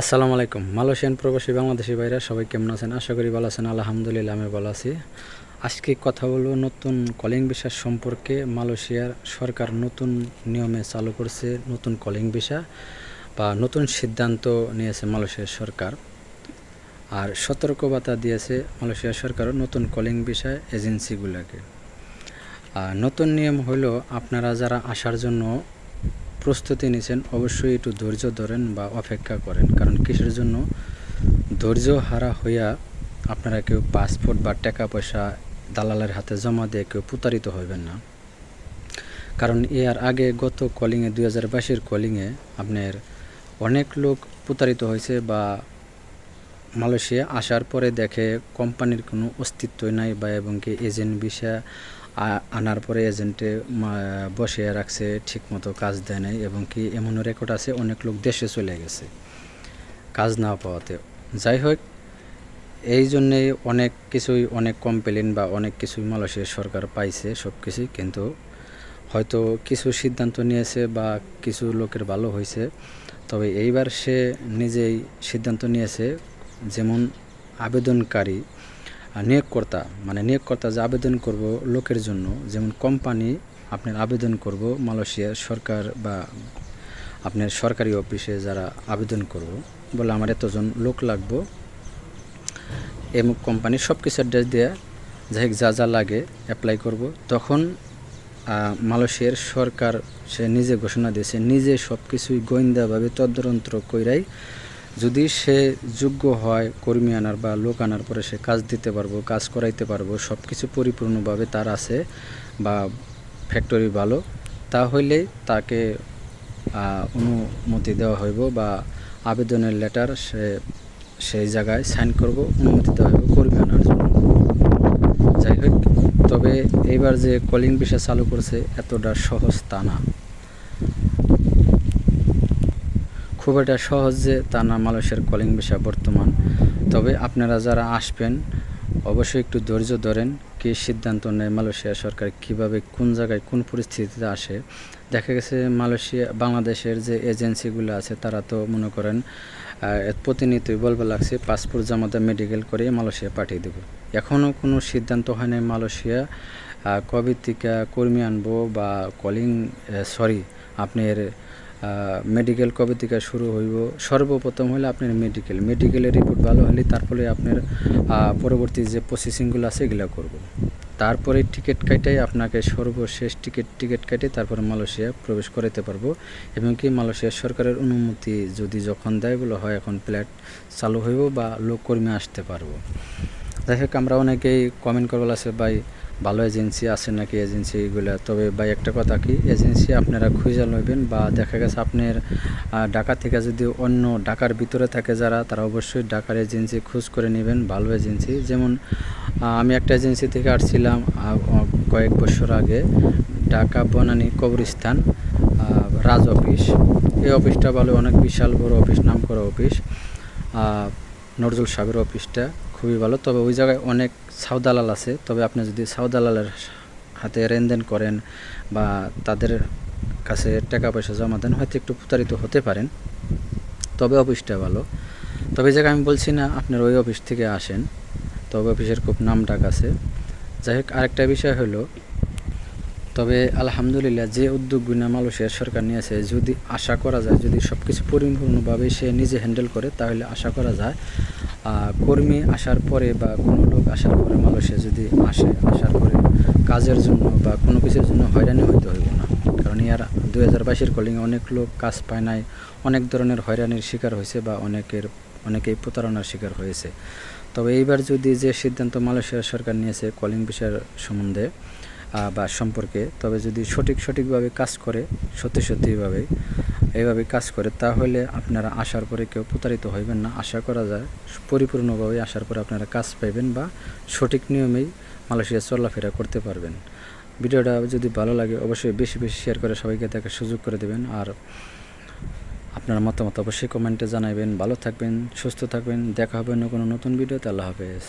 আসসালামু আলাইকুম। মালয়েশিয়ান প্রবাসী বাংলাদেশি ভাইরা সবাই কেমন আছেন? আশা করি ভালো আছেন। আলহামদুলিল্লাহ আমি ভালো আছি। আজকে কথা বলব নতুন কলিং ভিসা সম্পর্কে। মালয়েশিয়ার সরকার নতুন নিয়মে চালু করছে নতুন কলিং ভিসা বা নতুন সিদ্ধান্ত নিয়েছে মালয়েশিয়ার সরকার। আর সতর্কবার্তা দিয়েছে মালয়েশিয়ার সরকারও নতুন কলিং ভিসা এজেন্সিগুলোকে নতুন নিয়ম হলো আপনারা যারা আসার জন্য প্রস্তুতি নিয়েছেন অবশ্যই একটু ধৈর্য ধরেন বা অপেক্ষা করেন। কারণ কিসের জন্য? ধৈর্য হারা হইয়া আপনারা কেউ পাসপোর্ট বা টাকা পয়সা দালালের হাতে জমা দিয়ে কেউ প্রতারিত হইবেন না। কারণ এর আগে গত কলিংয়ে দুই হাজার বাইশের কলিংয়ে আপনার অনেক লোক প্রতারিত হয়েছে বা মালয়েশিয়া আসার পরে দেখে কোম্পানির কোনো অস্তিত্বই নাই বা এবং কি এজেন্ট বিষয় আনার পরে এজেন্টে বসে রাখছে, ঠিকমতো কাজ দেয় নাই এবং কি এমনও রেকর্ড আছে, অনেক লোক দেশে চলে গেছে কাজ না পাওয়াতে। যাই হোক, এই জন্যেই অনেক কিছুই, অনেক কমপ্লেন বা অনেক কিছুই মালয়েশিয়ার সরকার পাইছে সব কিছুই কিন্তু হয়তো কিছু সিদ্ধান্ত নিয়েছে বা কিছু লোকের ভালো হয়েছে, তবে এইবার সে নিজেই সিদ্ধান্ত নিয়েছে, যেমন আবেদনকারী নিয়োগকর্তা মানে নিয়োগকর্তা যে আবেদন করব লোকের জন্য, যেমন কোম্পানি আপনার আবেদন করব মালয়েশিয়ার সরকার বা আপনার সরকারি অফিসে যারা আবেদন করব, বলে আমার এতজন লোক লাগবো। এমুক কোম্পানি সব কিছু অ্যাড্রেস দিয়ে যাই যা যা লাগে অ্যাপ্লাই করব। তখন মালয়েশিয়ার সরকার সে নিজে ঘোষণা দিয়েছে, নিজে সব কিছুই গোয়েন্দাভাবে তদন্তর কইরাই যদি সে যোগ্য হয় কর্মী আনার বা লোক আনার পরে সে কাজ দিতে পারব, কাজ করাইতে পারব সব কিছু পরিপূর্ণভাবে তার আছে বা ফ্যাক্টরি ভালো, তাহলে তাকে অনুমতি দেওয়া হইব বা আবেদনের লেটার সে, সেই জায়গায় সাইন করব, অনুমতি দেওয়া হইব কর্মী আনার জন্য। যাই হোক, তবে এইবার যে কলিং বিষয় চালু করছে এতটা সহজ তা না। খুব একটা সহজ যে তা না, মালয়েশিয়ার কলিং বিষয় বর্তমান। তবে আপনারা যারা আসবেন, অবশ্যই একটু ধৈর্য ধরেন কি সিদ্ধান্ত নেয় মালয়েশিয়া সরকার কীভাবে, কোন জায়গায়, কোন পরিস্থিতিতে আসে। দেখা গেছে মালয়েশিয়া, বাংলাদেশের যে এজেন্সিগুলো আছে, তারা তো মনে করেন প্রতিনিয়তই বলবে লাগছে পাসপোর্ট জামাতে মেডিকেল করে মালয়েশিয়া পাঠিয়ে দেবো। এখনও কোনো সিদ্ধান্ত হয় নাই মালয়েশিয়া কবে থেকে কর্মী আনব বা কলিং সরি আপনার মেডিকেল কবে থেকে শুরু হইব? সর্বপ্রথম হলে আপনার মেডিকেল মেডিকেলের রিপোর্ট ভালো হলে তারপরে আপনার পরবর্তী যে প্রসেসিংগুলো আছে এগুলো করব। তারপরে টিকিট কাটাই আপনাকে সর্বশেষ টিকিট টিকিট কাটে তারপরে মালয়েশিয়া প্রবেশ করাতে পারব। এবং কি মালয়েশিয়া সরকারের অনুমতি যদি যখন দেয় বলে হয় এখন ফ্ল্যাট চালু হইব বা লোক কর্মী আসতে পারব। যাই হোক, আমরা অনেকেই কমেন্ট করব আছে, ভাই ভালো এজেন্সি আছে নাকি এজেন্সিগুলো তবে ভাই একটা কথা কি, এজেন্সি আপনারা খুঁজে লইবেন বা দেখা গেছে আপনার ঢাকা থেকে যদি অন্য ঢাকার ভিতরে থাকে যারা, তারা অবশ্যই ঢাকার এজেন্সি খোঁজ করে নেবেন, ভালো এজেন্সি। যেমন আমি একটা এজেন্সি থেকে আসছিলাম কয়েক বছর আগে, ঢাকা বনানী কবরস্থান রাজ অফিস। এই অফিসটা ভালো, অনেক বিশাল বড় অফিস নাম করা অফিস নজরুল সাহেবের অফিসটা খুবই ভালো। তবে ওই জায়গায় অনেক সাউদালাল আছে, তবে আপনি যদি সাউদালালের হাতে লেনদেন করেন বা তাদের কাছে টাকা পয়সা জমা দেন, হয়তো একটু প্রতারিত হতে পারেন। তবে অফিসটা ভালো। তবে জায়গায় আমি বলছি না, আপনার ওই অফিস থেকে আসেন। তবে অফিসের খুব নাম ডাক আছে। যাই হোক, আরেকটা বিষয় হলো, তবে আলহামদুলিল্লাহ যে উদ্যোগগুলো মালয়েশিয়ার সরকার নিয়েছে, যদি আশা করা যায়, যদি সব কিছু পরিপূর্ণভাবে সে নিজে হ্যান্ডেল করে, তাহলে আশা করা যায় কর্মী আসার পরে বা কোনো লোক আসার পরে মালয়েশিয়া যদি আসে, আসার পরে কাজের জন্য বা কোনো কিছুর জন্য হয়রানি হইতে হইব না। কারণ ইয়ার দু হাজার বাইশের কলিংয়ে অনেক লোক কাজ পায় নাই, অনেক ধরনের হয়রানির শিকার হয়েছে বা অনেকের, অনেকেই প্রতারণার শিকার হয়েছে। তবে এইবার যদি যে সিদ্ধান্ত মালয়েশিয়ার সরকার নিয়েছে কলিং বিষয়ের সম্বন্ধে বা সম্পর্কে, তবে যদি সঠিক সঠিকভাবে কাজ করে, সত্যি সত্যিভাবে এইভাবে কাজ করে, তাহলে আপনারা আসার পরে কেউ প্রতারিত হইবেন না। আশা করা যায়, পরিপূর্ণভাবে আসার পরে আপনারা কাজ পাইবেন বা সঠিক নিয়মেই মালয়েশিয়া চলাফেরা করতে পারবেন। ভিডিওটা যদি ভালো লাগে, অবশ্যই বেশি বেশি শেয়ার করে সবাইকে দেখার সুযোগ করে দেবেন। আর আপনার মতামত অবশ্যই কমেন্টে জানাবেন ভালো থাকবেন, সুস্থ থাকবেন। দেখা হবে অন্য কোনো নতুন ভিডিওতে। আল্লাহ হাফেজ।